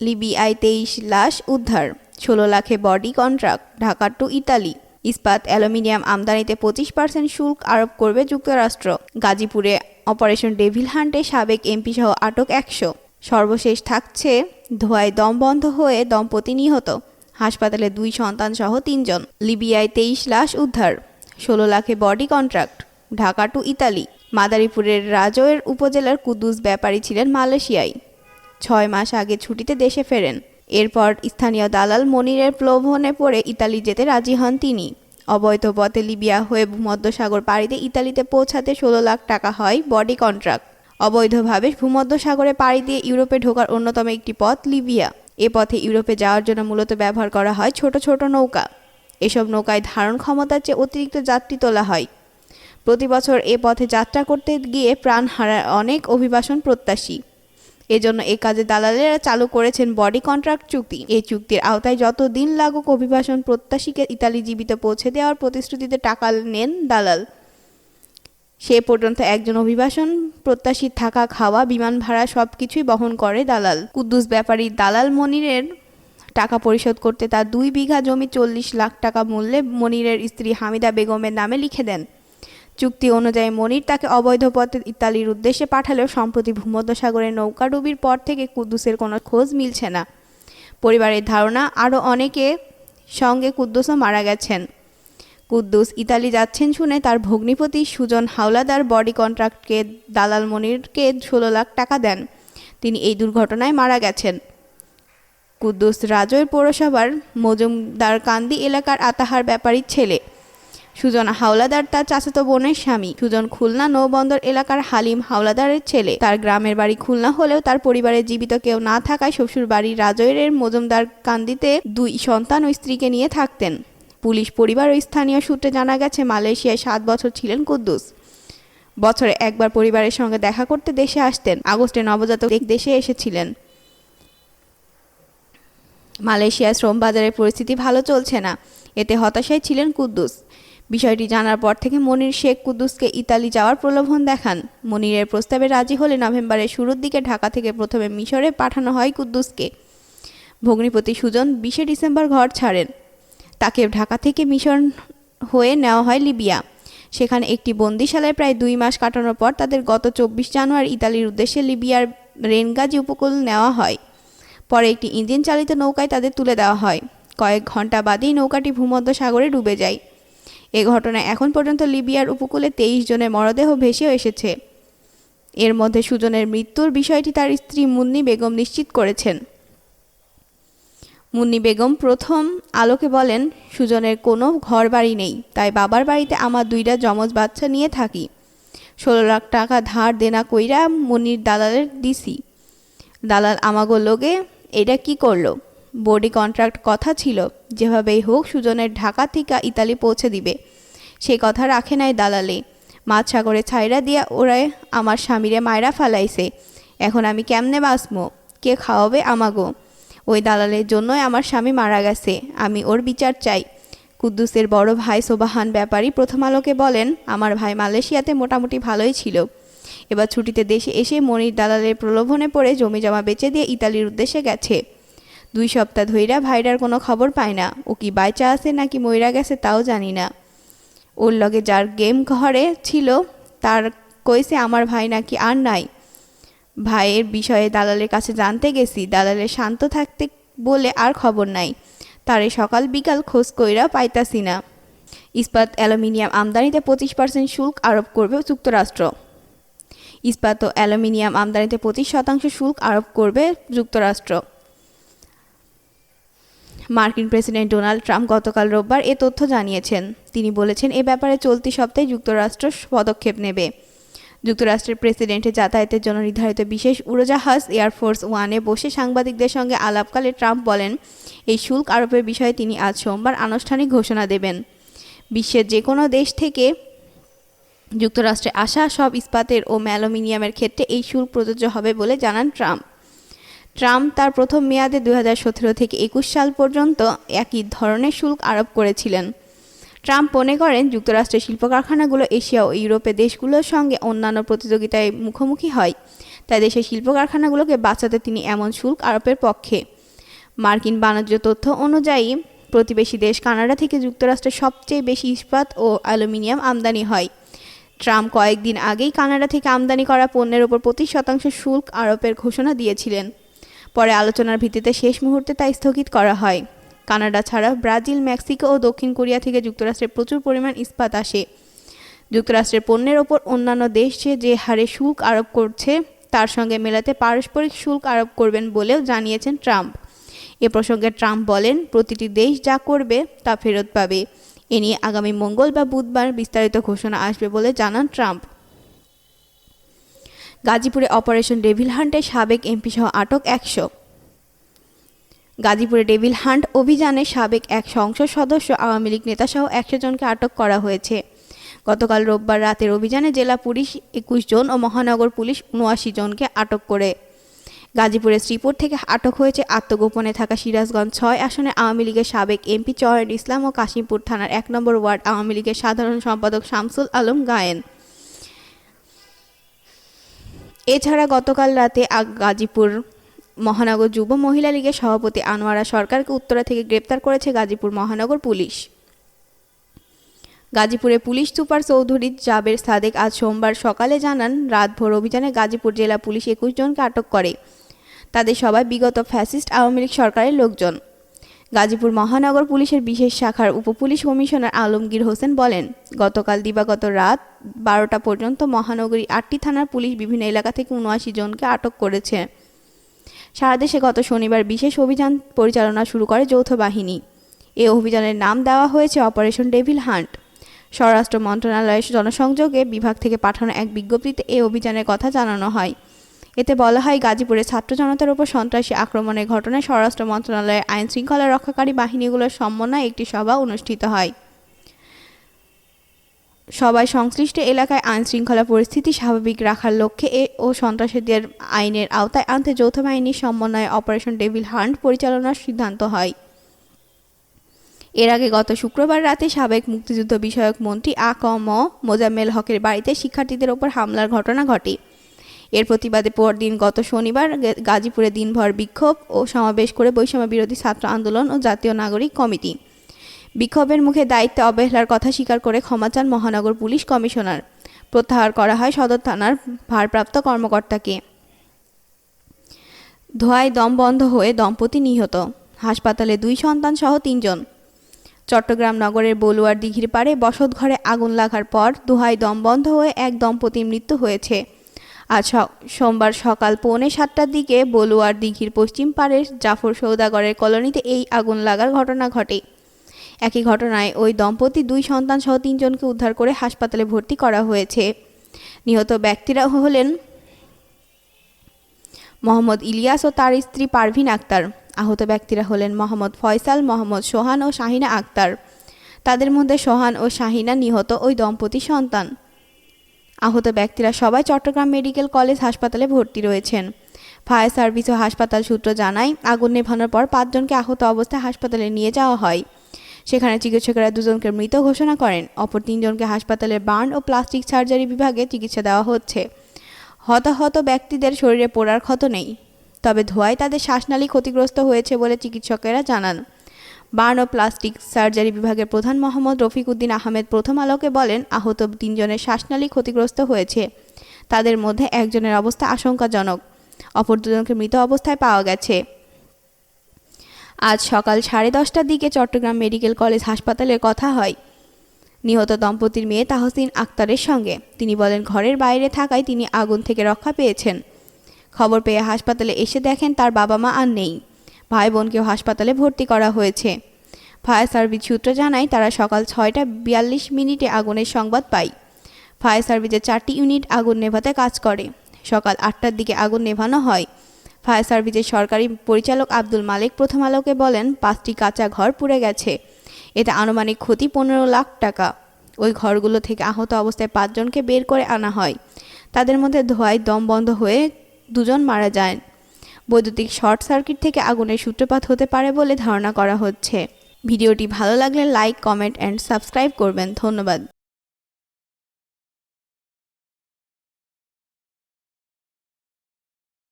লিবিয়ায় তেইশ লাশ উদ্ধার, ষোলো লাখে body contract, Dhaka to Italy. ইস্পাত অ্যালুমিনিয়াম আমদানিতে পঁচিশ পার্সেন্ট শুল্ক আরোপ করবে যুক্তরাষ্ট্র। গাজীপুরে অপারেশন ডেভিল হান্টে সাবেক এমপি সহ আটক একশো। সর্বশেষ থাকছে ধোয়ায় দম বন্ধ হয়ে দম্পতি নিহত। হাসপাতালে দুই সন্তান সহ তিনজন। লিবিয়ায় তেইশ লাশ উদ্ধার, ষোলো লাখে body contract, Dhaka to Italy. মাদারীপুরের রাজৌয়ের উপজেলার কুদ্দুস ব্যাপারী ছিলেন মালয়েশিয়ায়। ছয় মাস আগে ছুটিতে দেশে ফেরেন। এরপর স্থানীয় দালাল মনিরের প্রলোভনে পড়ে ইতালি যেতে রাজি হন তিনি। অবৈধ পথে লিবিয়া হয়ে ভূমধ্যসাগর পাড়িতে ইতালিতে পৌঁছাতে ষোলো লাখ টাকা হয় বডি কন্ট্রাক্ট। অবৈধভাবে ভূমধ্যসাগরে পাড়ি দিয়ে ইউরোপে ঢোকার অন্যতম একটি পথ লিবিয়া। এ পথে ইউরোপে যাওয়ার জন্য মূলত ব্যবহার করা হয় ছোট ছোট নৌকা। এসব নৌকায় ধারণ ক্ষমতার চেয়ে অতিরিক্ত যাত্রী তোলা হয়। প্রতি বছর এ পথে যাত্রা করতে গিয়ে প্রাণ হারায় অনেক অভিবাসন প্রত্যাশী। এজন্য এ কাজে দালালেরা চালু করেছেন বডি কন্ট্রাক্ট চুক্তি। এই চুক্তির আওতায় যত দিন লাগুক অভিবাসন প্রত্যাশীকে ইতালি জীবিত পৌঁছে দেওয়ার প্রতিশ্রুতিতে টাকা নেন দালাল। সে পর্যন্ত একজন অভিবাসন প্রত্যাশী থাকা, খাওয়া, বিমান ভাড়া সব কিছুই বহন করে দালাল। কুদ্দুস ব্যাপারী দালাল মনিরের টাকা পরিশোধ করতে তার দুই বিঘা জমি চল্লিশ লাখ টাকা মূল্যে মনিরের স্ত্রী হামিদা বেগমের নামে লিখে দেন। চুক্তি অনুযায়ী মনির তাকে অবৈধ পথে ইতালির উদ্দেশ্যে পাঠালেও সম্প্রতি ভূমধ্যসাগরে নৌকাডুবির পর থেকে কুদ্দুসের কোনো খোঁজ মিলছে না। পরিবারের ধারণা, আরও অনেকে সঙ্গে কুদ্দুসও মারা গেছেন। কুদ্দুস ইতালি যাচ্ছেন শুনে তার ভগ্নিপতি সুজন হাওলাদার বডি কন্ট্রাক্টকে দালাল মনিরকে ষোলো লাখ টাকা দেন। তিনি এই দুর্ঘটনায় মারা গেছেন। কুদ্দুস রাজৈর পৌরসভার মজুমদার কান্দি এলাকার আতাহার ব্যাপারীর ছেলে। সুজন হাওলাদার তার চাচাতো বোনের স্বামী। সুজন খুলনা নৌবন্দর এলাকার হালিম হাওলাদারের ছেলে। তার গ্রামের বাড়ি খুলনা হলেও তার পরিবারের জীবিত কেউ না থাকায় শ্বশুর বাড়ি রাজৈরের মজুমদার কান্দিতে দুই সন্তান ও স্ত্রীকে নিয়ে থাকতেন। পুলিশ পরিবার ও স্থানীয় সূত্রে জানা গেছে, মালয়েশিয়ায় সাত বছর ছিলেন কুদ্দুস। বছরে একবার পরিবারের সঙ্গে দেখা করতে দেশে আসতেন। আগস্টে নবজাতক দেশে এসেছিলেন। মালয়েশিয়ার শ্রম বাজারের পরিস্থিতি ভালো চলছে না। এতে হতাশায় ছিলেন কুদ্দুস। বিষয়টি জানার পর থেকে মনির শেখ কুদ্দুসকে ইতালি যাওয়ার প্রলোভন দেখান। মনিরের প্রস্তাবে রাজি হলে নভেম্বরের শুরুর দিকে ঢাকা থেকে প্রথমে মিশরে পাঠানো হয় কুদ্দুসকে। ভগ্নিপতি সুজন বিশে ডিসেম্বর ঘর ছাড়েন। তাকে ঢাকা থেকে মিশন হয়ে নেওয়া হয় লিবিয়া। সেখানে একটি বন্দিশালায় প্রায় দুই মাস কাটানোর পর তাদের গত চব্বিশ জানুয়ারি ইতালির উদ্দেশ্যে লিবিয়ার রেনগাজি উপকূল নেওয়া হয়। পরে একটি ইঞ্জিন চালিত নৌকায় তাদের তুলে দেওয়া হয়। কয়েক ঘণ্টা বাদেই নৌকাটি ভূমধ্য সাগরে ডুবে যায়। এ ঘটনায় এখন পর্যন্ত লিবিয়ার উপকূলে তেইশ জনের মরদেহ ভেসে এসেছে। এর মধ্যে সুজনের মৃত্যুর বিষয়টি তার স্ত্রী মুন্নি বেগম নিশ্চিত করেছেন। মুন্নি বেগম প্রথম আলোকে বলেন, সুজনের কোনো ঘর বাড়ি নেই, তাই বাবার বাড়িতে আমার দুইটা যমজ বাচ্চা নিয়ে থাকি। ষোলো লাখ টাকা ধার দেনা কইরা মুন্নির দালালের দিছি। দালাল আমাগো লোকে, এটা কি করল? বডি কন্ট্রাক্ট কথা ছিল, যেভাবেই হোক সুজনের ঢাকা থেকে ইতালি পৌঁছে দিবে। সে কথা রাখে নাই দালালে। মাছ সাগরে ছাইরা দিয়া ওরাই আমার স্বামীরে মায়রা ফালাইছে। এখন আমি কেমনে বাঁচমো কে খাওয়াবে আমাগো? ওই দালালের জন্যই আমার স্বামী মারা গেছে, আমি ওর বিচার চাই। কুদ্দুসের বড় ভাই সোবাহান ব্যাপারী প্রথম আলোকে বলেন, আমার ভাই মালয়েশিয়াতে মোটামুটি ভালোই ছিল। এবার ছুটিতে দেশে এসে মনির দালালের প্রলোভনে পড়ে জমি জমা বেচে দিয়ে ইতালির উদ্দেশ্যে গেছে। দুই সপ্তাহ ধইরা ভাইরার কোনো খবর পায় না। ও কি বাইচা আছে নাকি মইরা গেছে তাও জানি না। ওর লগে যার গেম ঘরে ছিল, তার কইছে আমার ভাই নাকি আর নাই। ভাইয়ের বিষয়ে দালালের কাছে জানতে গেছি দালালের শান্ত থাকতে বলে আর খবর নাই। তারে সকাল বিকাল খোঁজ কইরা পাইতাছি না। ইস্পাত অ্যালুমিনিয়াম আমদানিতে পঁচিশ পার্সেন্ট শুল্ক আরোপ করবে যুক্তরাষ্ট্র। ইস্পাত ও অ্যালুমিনিয়াম আমদানিতে পঁচিশ শতাংশ শুল্ক আরোপ করবে যুক্তরাষ্ট্র। মার্কিন প্রেসিডেন্ট ডোনাল্ড ট্রাম্প গতকাল রোববার এ তথ্য জানিয়েছেন। তিনি বলেছেন, এ ব্যাপারে চলতি সপ্তাহে যুক্তরাষ্ট্র পদক্ষেপ নেবে। যুক্তরাষ্ট্রের প্রেসিডেন্টের যাতায়াতের জন্য নির্ধারিত বিশেষ উড়োজাহাজ এয়ারফোর্স ওয়ানে বসে সাংবাদিকদের সঙ্গে আলাপকালে ট্রাম্প বলেন, এই শুল্ক আরোপের বিষয়ে তিনি আজ সোমবার আনুষ্ঠানিক ঘোষণা দেবেন। বিশ্বের যে কোনো দেশ থেকে যুক্তরাষ্ট্রে আসা সব ইস্পাতের ও অ্যালুমিনিয়ামের ক্ষেত্রে এই শুল্ক প্রযোজ্য হবে বলে জানান ট্রাম্প। ট্রাম্প তার প্রথম মেয়াদে দু হাজার সতেরো থেকে একুশ সাল পর্যন্ত একই ধরনের শুল্ক আরোপ করেছিলেন। ট্রাম্প মনে করেন যুক্তরাষ্ট্রের শিল্প কারখানাগুলো এশিয়া ও ইউরোপের দেশগুলোর সঙ্গে অন্যান্য প্রতিযোগিতায় মুখোমুখি হয়, তাই দেশের শিল্প কারখানাগুলোকে বাঁচাতে তিনি এমন শুল্ক আরোপের পক্ষে। মার্কিন বাণিজ্য তথ্য অনুযায়ী, প্রতিবেশী দেশ কানাডা থেকে যুক্তরাষ্ট্রের সবচেয়ে বেশি ইস্পাত ও অ্যালুমিনিয়াম আমদানি হয়। ট্রাম্প কয়েকদিন আগেই কানাডা থেকে আমদানি করা পণ্যের ওপর পঁচিশ শতাংশ শুল্ক আরোপের ঘোষণা দিয়েছিলেন। পরে আলোচনার ভিত্তিতে শেষ মুহূর্তে তা স্থগিত করা হয়। কানাডা ছাড়া ব্রাজিল, মেক্সিকো ও দক্ষিণ কোরিয়া থেকে যুক্তরাষ্ট্রে প্রচুর পরিমাণ ইস্পাত আসে। যুক্তরাষ্ট্রের পণ্যের ওপর অন্যান্য দেশ যে হারে শুল্ক আরোপ করছে, তার সঙ্গে মেলাতে পারস্পরিক শুল্ক আরোপ করবেন বলেও জানিয়েছেন ট্রাম্প। এ প্রসঙ্গে ট্রাম্প বলেন, প্রতিটি দেশ যা করবে, তা ফেরত পাবে। এ নিয়ে আগামী মঙ্গল বা বুধবার বিস্তারিত ঘোষণা আসবে বলে জানান ট্রাম্প। গাজীপুরে অপারেশন ডেভিল হান্টে সাবেক এমপি সহ আটক একশো। গাজীপুরে ডেভিল হান্ট অভিযানে সাবেক এক সংসদ সদস্য, আওয়ামী লীগ নেতাসহ একশো জনকে আটক করা হয়েছে। গতকাল রোববার রাতের অভিযানে জেলা পুলিশ একুশ জন ও মহানগর পুলিশ উনআশি জনকে আটক করে। গাজীপুরের শ্রীপুর থেকে আটক হয়েছে আত্মগোপনে থাকা সিরাজগঞ্জ ছয় আসনে আওয়ামী লীগের সাবেক এমপি চয়ন ইসলাম ও কাশিমপুর থানার এক নম্বর ওয়ার্ড, আওয়ামী লীগের সাধারণ সম্পাদক শামসুল আলম গায়েন। এছাড়া গতকাল রাতে গাজীপুর মহানগর যুব মহিলা লীগের সভাপতি আনোয়ারা সরকারকে উত্তরা থেকে গ্রেপ্তার করেছে গাজীপুর মহানগর পুলিশ। গাজীপুরে পুলিশ সুপার চৌধুরী জাবের সাদেক আজ সোমবার সকালে জানান, রাতভর অভিযানে গাজীপুর জেলা পুলিশ একুশ জনকে আটক করে। তাদের সবাই বিগত ফ্যাসিস্ট আওয়ামী লীগ সরকারের লোকজন। গাজীপুর মহানগর পুলিশের বিশেষ শাখার উপপুলিশ কমিশনার আলমগীর হোসেন বলেন, গতকাল দিবাগত রাত বারোটা পর্যন্ত মহানগরী আটটি থানার পুলিশ বিভিন্ন এলাকা থেকে উনআশি জনকে আটক করেছে। সারা দেশে গত শনিবার বিশেষ অভিযান পরিচালনা শুরু করে যৌথ বাহিনী। এ অভিযানের নাম দেওয়া হয়েছে অপারেশন ডেভিল হান্ট। স্বরাষ্ট্র মন্ত্রণালয়ের জনসংযোগে বিভাগ থেকে পাঠানো এক বিজ্ঞপ্তিতে এ অভিযানের কথা জানানো হয়। এতে বলা হয়, গাজীপুরে ছাত্র জনতার উপর সন্ত্রাসী আক্রমণের ঘটনায় স্বরাষ্ট্র মন্ত্রণালয়ের আইন শৃঙ্খলা রক্ষাকারী বাহিনীগুলোর সমন্বয়ে একটি সভা অনুষ্ঠিত হয়। সবাই সংশ্লিষ্ট এলাকায় আইন শৃঙ্খলা পরিস্থিতি স্বাভাবিক রাখার লক্ষ্যে এ ও সন্ত্রাসীদের আইনের আওতায় আনতে যৌথ বাহিনীর সমন্বয়ে অপারেশন ডেভিল হান্ট পরিচালনার সিদ্ধান্ত হয়। এর আগে গত শুক্রবার রাতে সাবেক মুক্তিযুদ্ধ বিষয়ক মন্ত্রী আ ক ম মোজাম্মেল হকের বাড়িতে শিক্ষার্থীদের ওপর হামলার ঘটনা ঘটে। এর প্রতিবাদে পরদিন গত শনিবার গাজীপুরে দিনভর বিক্ষোভ ও সমাবেশ করে বৈষম্য বিরোধী ছাত্র আন্দোলন ও জাতীয় নাগরিক কমিটি। বিক্ষোভের মুখে দায়িত্বে অবহেলার কথা স্বীকার করে ক্ষমা চান মহানগর পুলিশ কমিশনার। প্রত্যাহার করা হয় সদর থানার ভারপ্রাপ্ত কর্মকর্তাকে। ধোঁয়ায় দম বন্ধ হয়ে দম্পতি নিহত। হাসপাতালে দুই সন্তান সহ তিনজন। চট্টগ্রাম নগরের বলুয়ার দিঘির পাড়ে বসত ঘরে আগুন লাগার পর দুহাই দম বন্ধ হয়ে এক দম্পতির মৃত্যু হয়েছে। আজ সোমবার সকাল পৌনে সাতটার দিকে বলুয়ার দিঘির পশ্চিম পাড়ের জাফর সৌদাগরের কলোনিতে এই আগুন লাগার ঘটনা ঘটে। একই ঘটনায় ওই দম্পতি দুই সন্তান সহ তিনজনকে উদ্ধার করে হাসপাতালে ভর্তি করা হয়েছে। নিহত ব্যক্তিরা হলেন মোহাম্মদ ইলিয়াস ও তার স্ত্রী পারভিন আক্তার। আহত ব্যক্তিরা হলেন মোহাম্মদ ফয়সাল, মোহাম্মদ সোহান ও শাহিনা আক্তার। তাদের মধ্যে সোহান ও শাহিনা নিহত ওই দম্পতি সন্তান। আহত ব্যক্তিরা সবাই চট্টগ্রাম মেডিকেল কলেজ হাসপাতালে ভর্তি রয়েছেন। ফায়ার সার্ভিস ও হাসপাতাল সূত্র জানায়, আগুন নেভানোর পর পাঁচজনকে আহত অবস্থায় হাসপাতালে নিয়ে যাওয়া হয়। সেখানে চিকিৎসকেরা দুজনকে মৃত ঘোষণা করেন। অপর তিনজনকে হাসপাতালের বার্ন ও প্লাস্টিক সার্জারি বিভাগে চিকিৎসা দেওয়া হচ্ছে। হতাহত ব্যক্তিদের শরীরে পোড়ার ক্ষত নেই, তবে ধোঁয়ায় তাদের শ্বাসনালী ক্ষতিগ্রস্ত হয়েছে বলে চিকিৎসকেরা জানান। বার্ন ও প্লাস্টিক সার্জারি বিভাগের প্রধান মোহাম্মদ রফিক উদ্দিন আহমেদ প্রথম আলোকে বলেন, আহত তিনজনের শ্বাসনালী ক্ষতিগ্রস্ত হয়েছে। তাদের মধ্যে একজনের অবস্থা আশঙ্কাজনক। অপর দুজনকে মৃত অবস্থায় পাওয়া গেছে। আজ সকাল সাড়ে দশটার দিকে চট্টগ্রাম মেডিকেল কলেজ হাসপাতালের কথা হয়। নিহত দম্পতির মেয়ে তাহসিন আক্তারের সঙ্গে। তিনি বলেন, ঘরের বাইরে থাকায় তিনি আগুন থেকে রক্ষা পেয়েছেন। খবর পেয়ে হাসপাতালে এসে দেখেন, তার বাবা মা আর নেই। ভাই বোনকেও হাসপাতালে ভর্তি করা হয়েছে। ফায়ার সার্ভিস সূত্র জানায়, তারা সকাল ছয়টা বিয়াল্লিশ মিনিটে আগুনের সংবাদ পায়। ফায়ার সার্ভিসের চারটি ইউনিট আগুন নেভাতে কাজ করে। সকাল আটটার দিকে আগুন নেভানো হয়। ফায়ার সার্ভিসের সরকারি পরিচালক আব্দুল মালিক প্রথম আলোকে বলেন, পাঁচটি কাঁচা ঘর পুড়ে গেছে। এতে আনুমানিক ক্ষতি পনেরো লাখ টাকা। ওই ঘরগুলো থেকে আহত অবস্থায় পাঁচজনকে বের করে আনা হয়। তাদের মধ্যে ধোয়ায় দম বন্ধ হয়ে দুজন মারা যায় বৈদ্যুতিক শর্ট সার্কিট থেকে আগুনের সূত্রপাত হতে পারে বলে ধারণা করা হচ্ছে। ভিডিওটি ভালো লাগলে লাইক, কমেন্ট অ্যান্ড সাবস্ক্রাইব করবেন। ধন্যবাদ।